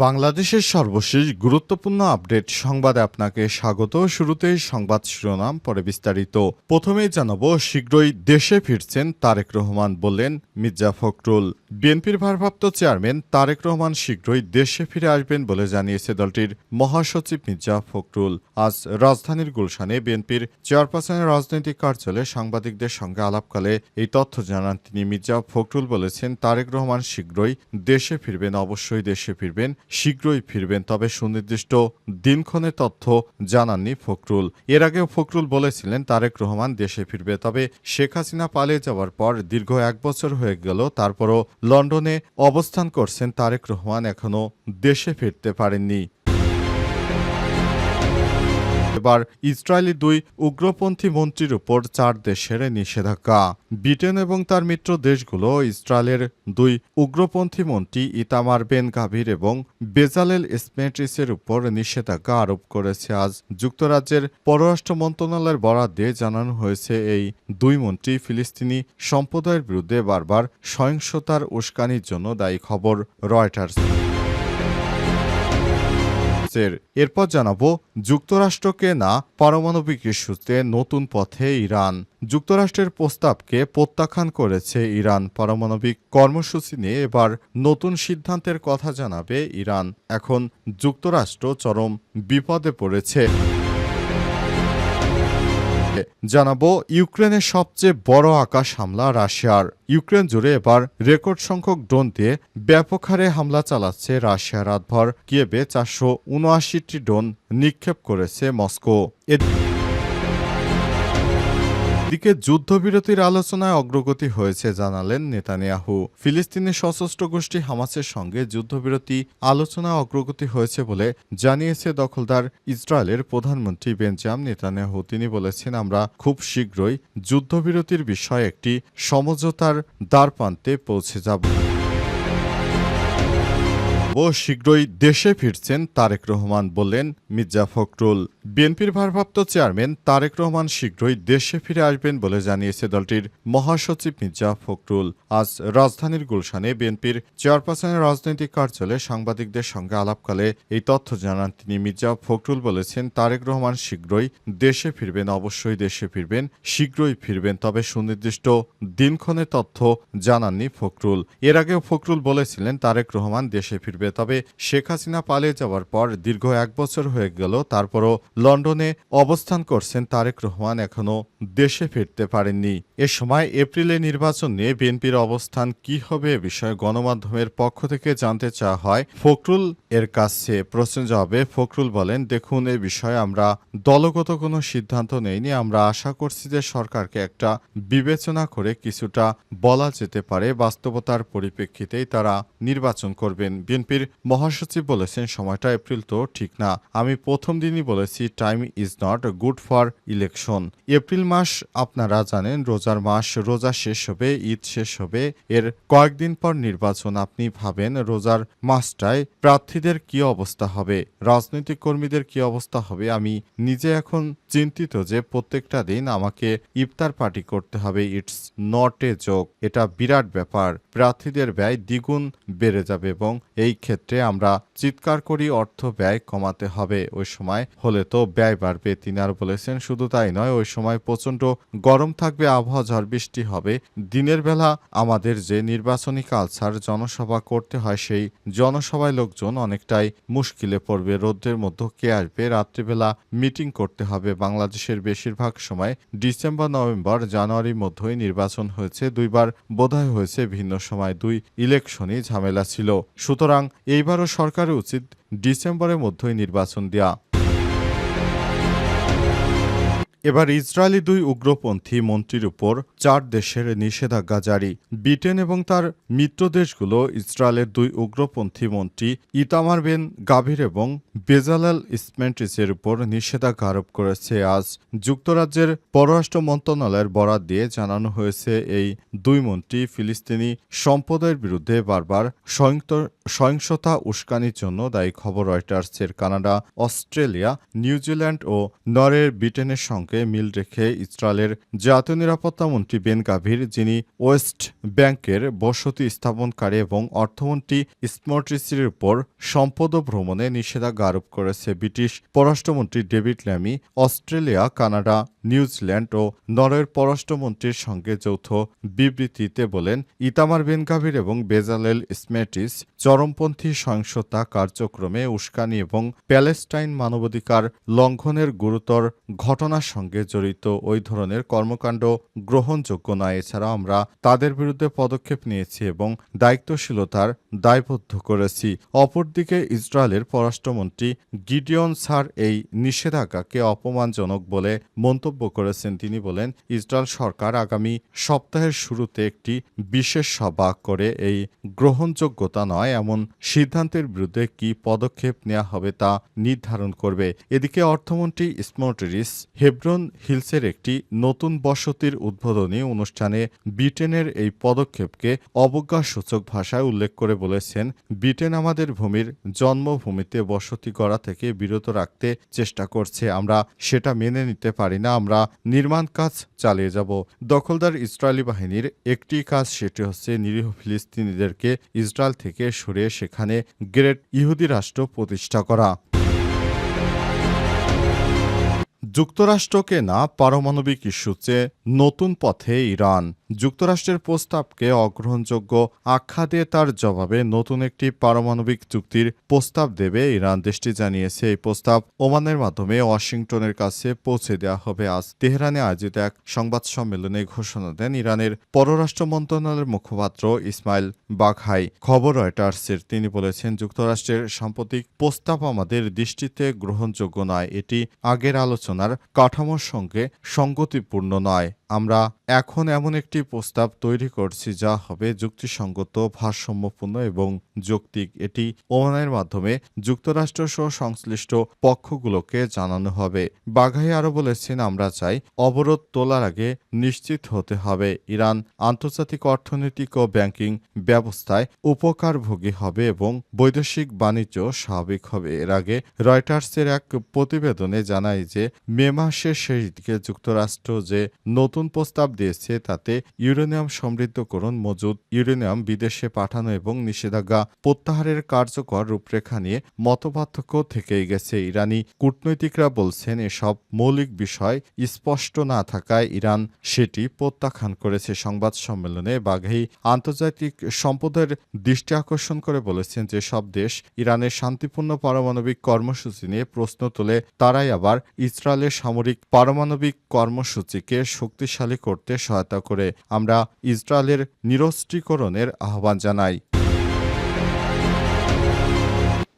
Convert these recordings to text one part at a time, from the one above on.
বাংলাদেশের সর্বশেষ গুরুত্বপূর্ণ আপডেট সংবাদে আপনাকে স্বাগত। শুরুতেই সংবাদ শিরোনাম, পরে বিস্তারিত। প্রথমেই জানাব, শীঘ্রই দেশে ফিরছেন তারেক রহমান বললেন মির্জা ফখরুল। বিএনপির ভারপ্রাপ্ত চেয়ারম্যান তারেক রহমান শীঘ্রই দেশে ফিরে আসবেন বলে জানিয়েছে দলটির মহাসচিব মির্জা ফখরুল। আজ রাজধানীর গুলশানে বিএনপির চেয়ারপারসনের রাজনৈতিক কার্যালয়ে সাংবাদিকদের সঙ্গে আলাপকালে এই তথ্য জানান তিনি। মির্জা ফখরুল বলেছেন, তারেক রহমান শীঘ্রই দেশে ফিরবেন, অবশ্যই দেশে ফিরবেন। শীঘ্রই ফিরবেন, তবে সুনির্দিষ্ট দিনক্ষণের তথ্য জানাননি ফখরুল। এর আগেও ফখরুল বলেছিলেন, তারেক রহমান দেশে ফিরবে, তবে শেখ হাসিনা পালিয়ে যাওয়ার পর দীর্ঘ এক বছর হয়ে গেল, তারপরও লন্ডনে অবস্থান করছেন তারেক রহমান, এখনও দেশে ফিরতে পারেননি। এবার ইসরায়েলি দুই উগ্রপন্থী মন্ত্রীর উপর চার দেশের নিষেধাজ্ঞা। ব্রিটেন এবং তার মিত্র দেশগুলো ইসরায়েলের দুই উগ্রপন্থী মন্ত্রী ইতামার বেন গাভীর এবং বেজালেল স্মেট্রিসের উপর নিষেধাজ্ঞা আরোপ করেছে। আজ যুক্তরাজ্যের পররাষ্ট্র মন্ত্রণালয়ের বরাদ দিয়ে জানানো হয়েছে, এই দুই মন্ত্রী ফিলিস্তিনি সম্প্রদায়ের বিরুদ্ধে বারবার সহিংসতার উস্কানির জন্য দায়ী খবর রয়টার্স। এর এরপর জানাব, যুক্তরাষ্ট্রকে না পারমাণবিক ইস্যুতে নতুন পথে ইরান। যুক্তরাষ্ট্রের প্রস্তাবকে প্রত্যাখ্যান করেছে ইরান। পারমাণবিক কর্মসূচি নিয়ে এবার নতুন সিদ্ধান্তের কথা জানাবে ইরান। এখন যুক্তরাষ্ট্র চরম বিপদে পড়েছে। জানাব, ইউক্রেনের সবচেয়ে বড় আকাশ হামলা রাশিয়ার। ইউক্রেন জুড়ে এবার রেকর্ড সংখ্যক ড্রোন দিয়ে ব্যাপক হারে হামলা চালাচ্ছে রাশিয়া রাতভর। কিয়েবে চারশো উনআশিটি ড্রোন নিক্ষেপ করেছে মস্কো। এদিকে যুদ্ধবিরতির আলোচনায় অগ্রগতি হয়েছে জানালেন নেতানিয়াহু। ফিলিস্তিনের সশস্ত্র গোষ্ঠী হামাসের সঙ্গে যুদ্ধবিরতি আলোচনায় অগ্রগতি হয়েছে বলে জানিয়েছে দখলদার ইসরায়েলের প্রধানমন্ত্রী বেঞ্জাম নেতানিয়াহু। তিনি বলেছেন, আমরা খুব শীঘ্রই যুদ্ধবিরতির বিষয়ে একটি সমঝোতার দ্বারপ্রান্তে পৌঁছে যাব। ও শীঘ্রই দেশে ফিরছেন তারেক রহমান বললেন মির্জা ফখরুল। বিএনপির ভারপ্রাপ্ত চেয়ারম্যান তারেক রহমান শীঘ্রই দেশে ফিরে আসবেন বলে জানিয়েছে দলটির মহাসচিব মির্জা ফখরুল। আজ রাজধানীর গুলশানে বিএনপির চেয়ারপারসনের রাজনৈতিক কার্যালয়ে সাংবাদিকদের সঙ্গে আলাপকালে এই তথ্য জানান তিনি। মির্জা ফখরুল বলেছেন, তারেক রহমান শীঘ্রই দেশে ফিরবেন, অবশ্যই দেশে ফিরবেন, শীঘ্রই ফিরবেন, তবে সুনির্দিষ্ট দিনক্ষণের তথ্য জানাননি ফখরুল। এর আগেও ফখরুল বলেছিলেন, তারেক রহমান দেশে ফিরবে তবে শেখ হাসিনা পালিয়ে যাওয়ার পর দীর্ঘ এক বছর হয়ে গেল, তারপরও লন্ডনে অবস্থান করছেন তারেক রহমান, এখনও দেশে ফিরতে পারেননি। এ সময় এপ্রিলে নির্বাচন নিয়ে বিএনপির অবস্থান কি হবে এ বিষয়ে গণমাধ্যমের পক্ষ থেকে জানতে চাওয়া হয়। ফখরুল এর কাছে প্রশ্ন জবাবে ফখরুল বলেন, দেখুন, এ বিষয়ে আমরা দলগত কোনো সিদ্ধান্ত নেইনি। আমরা আশা করছি যে সরকারকে একটা বিবেচনা করে কিছুটা বলা যেতে পারে। বাস্তবতার পরিপ্রেক্ষিতেই তারা নির্বাচন করবেন। বিএনপির মহাসচিব বলেছেন, সময়টা এপ্রিল তো ঠিক না। আমি প্রথম দিনই বলেছি time is not good for election April মাস আপনারা জানেন, রোজার মাস, রোজা শেষ হবে, ঈদ শেষ হবে। এর কয়েকদিন পর নির্বাচন, আপনি ভাবেন রোজার মাসটায় প্রার্থীদের কি অবস্থা হবে, রাজনৈতিক কর্মীদের কি অবস্থা হবে? আমি নিজে এখন চিন্তিত যে প্রত্যেকটা দিন আমাকে ইফতার পার্টি করতে হবে ইটস নট এ জোক এটা বিরাট ব্যাপার। প্রার্থীদের ব্যয় দ্বিগুণ বেড়ে যাবে এবং এই ক্ষেত্রে আমরা চিৎকার করি, অর্থ ব্যয় কমাতে হবে। ওই সময় হলে তো ব্যয় বাড়বে, তিনি আর বলেছেন। শুধু তাই নয়, ওই সময় প্রচণ্ড গরম থাকবে, আবহাওয়া ঝড় বৃষ্টি হবে। দিনের বেলা আমাদের যে নির্বাচনী কালচার জনসভা করতে হয়, সেই জনসভায় লোকজন অনেকটাই মুশকিলে পড়বে। রোদ্রের মধ্যে কে আসবে? রাত্রিবেলা মিটিং করতে হবে। বাংলাদেশের বেশিরভাগ সময় ডিসেম্বর, নভেম্বর, জানুয়ারির মধ্যেই নির্বাচন হয়েছে। দুইবার বোধহয় হয়েছে ভিন্ন সময়। দুই ইলেকশনই ঝামেলা ছিল। সুতরাং এইবারও সরকারের উচিত ডিসেম্বরের মধ্যেই নির্বাচন দেয়া। এবার ইসরায়েলি দুই উগ্রপন্থী মন্ত্রীর উপর চার দেশের নিষেধাজ্ঞা জারি। ব্রিটেন এবং তার মিত্র দেশগুলো ইসরায়েলের দুই উগ্রপন্থী মন্ত্রী ইতামার বেন গাভীর এবং বেজালাল ইসমেন্টিসের উপর নিষেধাজ্ঞা আরোপ করেছে। আজ যুক্তরাজ্যের পররাষ্ট্র মন্ত্রণালয়ের বরাত দিয়ে জানানো হয়েছে, এই দুই মন্ত্রী ফিলিস্তিনি সম্প্রদায়ের বিরুদ্ধে বারবার সহিংস- সহিংসতা উস্কানির জন্য দায়ী। খবর রয়টার্সের কানাডা, অস্ট্রেলিয়া, নিউজিল্যান্ড ও নরওয়ে ব্রিটেনের সঙ্গে সঙ্গে মিল রেখে ইসরায়েলের জাতীয় নিরাপত্তা মন্ত্রী বেন গাভির, যিনি ওয়েস্ট ব্যাংকের বসতি স্থাপনকারী এবং অর্থমন্ত্রী স্মর্ট্রিসির উপর সম্পদ ভ্রমণে নিষেধাজ্ঞা আরোপ করেছে ব্রিটিশ পররাষ্ট্রমন্ত্রী David Lammy, Australia, Canada, New Zealand ও নরওয়ের পররাষ্ট্রমন্ত্রীর সঙ্গে যৌথ বিবৃতিতে বলেন, ইতামার বেনগাভির এবং বেজালেল স্মেটিস চরমপন্থী সহিংসতা কার্যক্রমে উস্কানি এবং প্যালেস্টাইন মানবাধিকার লঙ্ঘনের গুরুতর ঘটনার সঙ্গে জড়িত ওই ধরনের কর্মকাণ্ড গ্রহণযোগ্য নয়। এছাড়া আমরা তাদের বিরুদ্ধে পদক্ষেপ নিয়েছি এবং দায়িত্বশীলতার দায়বদ্ধ করেছি। অপরদিকে ইসরায়েলের পররাষ্ট্রমন্ত্রী গিডিয়ন সার এই নিষেধাজ্ঞাকে অপমানজনক বলে মন্তব্য করেছেন। তিনি বলেন, ইসরায়েল সরকার আগামী সপ্তাহের শুরুতে একটি বিশেষ সভা করে এই গ্রহণযোগ্যতা নয়, এমন সিদ্ধান্তের বিরুদ্ধে কি পদক্ষেপ নেওয়া হবে তা নির্ধারণ করবে। এদিকে অর্থমন্ত্রী স্মোটরিস হেব্রন হিলসের একটি নতুন বসতির উদ্বোধনী অনুষ্ঠানে ব্রিটেনের এই পদক্ষেপকে অবজ্ঞাসূচক ভাষায় উল্লেখ করে বলেছেন, ব্রিটেন আমাদের ভূমির জন্মভূমিতে বসতি করা থেকে বিরত রাখতে চেষ্টা করছে। আমরা সেটা মেনে নিতে পারি না। আমরা নির্মাণ কাজ চালিয়ে যাব। দখলদার ইসরায়েলি বাহিনীর একটি কাজ সেটি হচ্ছে নিরীহ ফিলিস্তিনিদেরকে ইসরায়েল থেকে সরিয়ে সেখানে গ্রেট ইহুদি রাষ্ট্র প্রতিষ্ঠা করা। যুক্তরাষ্ট্রকে না পারমাণবিক ইস্যুতে নতুন পথে ইরান। যুক্তরাষ্ট্রের প্রস্তাবকে অগ্রহণযোগ্য আখ্যা দিয়ে তার জবাবে নতুন একটি পারমাণবিক চুক্তির প্রস্তাব দেবে ইরান। দেশটি জানিয়েছে, এই প্রস্তাব ওমানের মাধ্যমে ওয়াশিংটনের কাছে পৌঁছে দেওয়া হবে। আজ তেহরানে আয়োজিত এক সংবাদ সম্মেলনে ঘোষণা দেন ইরানের পররাষ্ট্র মন্ত্রণালয়ের মুখপাত্র ইসমাইল বাঘাই। খবর রয়টার্সের, তিনি বলেছেন, যুক্তরাষ্ট্রের সাম্প্রতিক প্রস্তাব আমাদের দৃষ্টিতে গ্রহণযোগ্য নয়। এটি আগের আলোচনার কাঠামোর সঙ্গে সঙ্গতিপূর্ণ নয়। আমরা এখন এমন একটি প্রস্তাব তৈরি করছি যা হবে যুক্তিসঙ্গত, ভারসাম্যপূর্ণ এবং যৌক্তিক। এটি ওমানের মাধ্যমে যুক্তরাষ্ট্র সহ সংশ্লিষ্ট পক্ষগুলোকে জানানো হবে। বাঘাই আরও বলেছেন, আমরা চাই অবরোধ তোলার আগে নিশ্চিত হতে হবে। ইরান আন্তর্জাতিক অর্থনৈতিক ও ব্যাংকিং ব্যবস্থায় উপকারভোগী হবে এবং বৈদেশিক বাণিজ্য স্বাভাবিক হবে। এর আগে রয়টার্সের এক প্রতিবেদনে জানায় যে, মে মাসের শেষ দিকে যুক্তরাষ্ট্র যে নতুন প্রস্তাব দিয়েছে, তাতে ইউরেনিয়াম সমৃদ্ধকরণ মজুদ। ইউরেনিয়াম বিদেশে পাঠানো এবং নিষেধাজ্ঞা প্রত্যাহারের কার্যকর রূপরেখা নিয়ে মতপার্থক্য থেকেই গেছে ইরানি। কূটনৈতিকরা বলছেন, এসব মৌলিক বিষয় স্পষ্ট না থাকায় ইরান সেটি প্রত্যাখ্যান করেছে। সংবাদ সম্মেলনে বাঘেই আন্তর্জাতিক সম্পদের দৃষ্টি আকর্ষণ করে বলেছেন যে সব দেশ ইরানের শান্তিপূর্ণ পারমাণবিক কর্মসূচি নিয়ে প্রশ্ন তোলে, তারাই আবার ইসরায়েলের সামরিক পারমাণবিক কর্মসূচিকে শক্তিশালী করতে সহায়তা করে। আমরা ইসরায়েলের নিরস্ত্রীকরণের আহ্বান জানাই।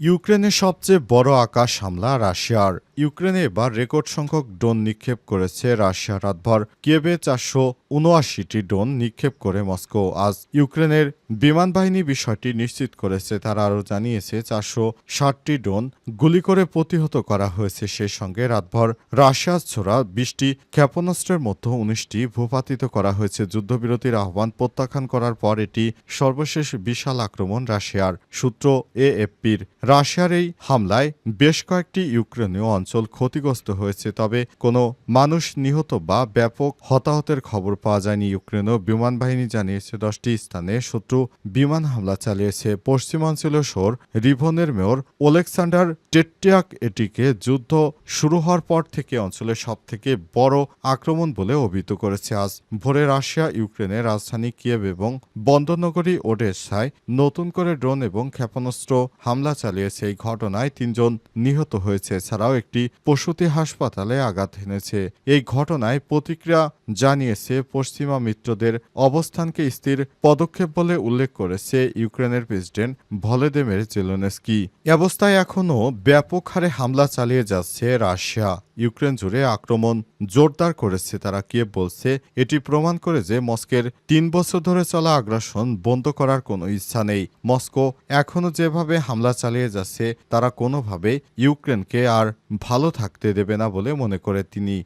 ইউক্রেনের সবচেয়ে বড় আকাশ হামলা রাশিয়ার। ইউক্রেনে এবার রেকর্ড সংখ্যক ড্রোন নিক্ষেপ করেছে রাশিয়া। রাতভর কিয়েভে চারশো উনআশিটি ড্রোন নিক্ষেপ করে মস্কো। আজ ইউক্রেনের বিমান বাহিনী বিষয়টি নিশ্চিত করেছে। তারা আরও জানিয়েছে, চারশো ষাটটি ড্রোন গুলি করে প্রতিহত করা হয়েছে। সেই সঙ্গে রাতভর রাশিয়া ছোড়া বিশটি ক্ষেপণাস্ত্রের মধ্যে উনিশটি ভূপাতিত করা হয়েছে। যুদ্ধবিরতির আহ্বান প্রত্যাখ্যান করার পর এটি সর্বশেষ বিশাল আক্রমণ রাশিয়ার সূত্র এএফপির। রাশিয়ার এই হামলায় বেশ কয়েকটি ইউক্রেনীয় অঞ্চল ক্ষতিগ্রস্ত হয়েছে, তবে কোনো মানুষ নিহত বা ব্যাপক হতাহতের খবর পাওয়া যায়নি। ইউক্রেনও বিমান বাহিনী জানিয়েছে, দশটি স্থানে শত্রু বিমান হামলা চালিয়েছে। পশ্চিমাঞ্চলীয় শোর রিভনের মেয়র ওলেকসান্ডার টেট্টিয়াক এটিকে যুদ্ধ শুরু হওয়ার পর থেকে অঞ্চলের সবথেকে বড় আক্রমণ বলে অভিহিত করেছে। আজ ভোরে রাশিয়া, ইউক্রেনের রাজধানী কিয়েভ এবং বন্দরনগরী ওডেসায় নতুন করে ড্রোন এবং ক্ষেপণাস্ত্র হামলা চালিয়েছে এই ঘটনায় তিনজন নিহত হয়েছে, এছাড়াও একটি প্রসূতি হাসপাতালে আঘাত এনেছে। এই ঘটনায় প্রতিক্রিয়া জানিয়েছে পশ্চিমা মিত্রদের অবস্থানকে স্থির পদক্ষেপ বলে উল্লেখ করেছে ইউক্রেনের প্রেসিডেন্ট ভলেদেমের জেলোনেস্কি। অবস্থায় এখনও ব্যাপক হারে হামলা চালিয়ে যাচ্ছে রাশিয়া। ইউক্রেন জুড়ে আক্রমণ জোরদার করেছে, তারা কিয়েভ বলছে এটি প্রমাণ করে যে মস্কের তিন বছর ধরে চলা আগ্রাসন বন্ধ করার কোনো ইচ্ছা নেই। মস্কো এখনও যেভাবে হামলা চালিয়ে যাচ্ছে তারা কোনোভাবে ইউক্রেনকে আর ভালো থাকতে দেবে না বলে মনে করে তিনি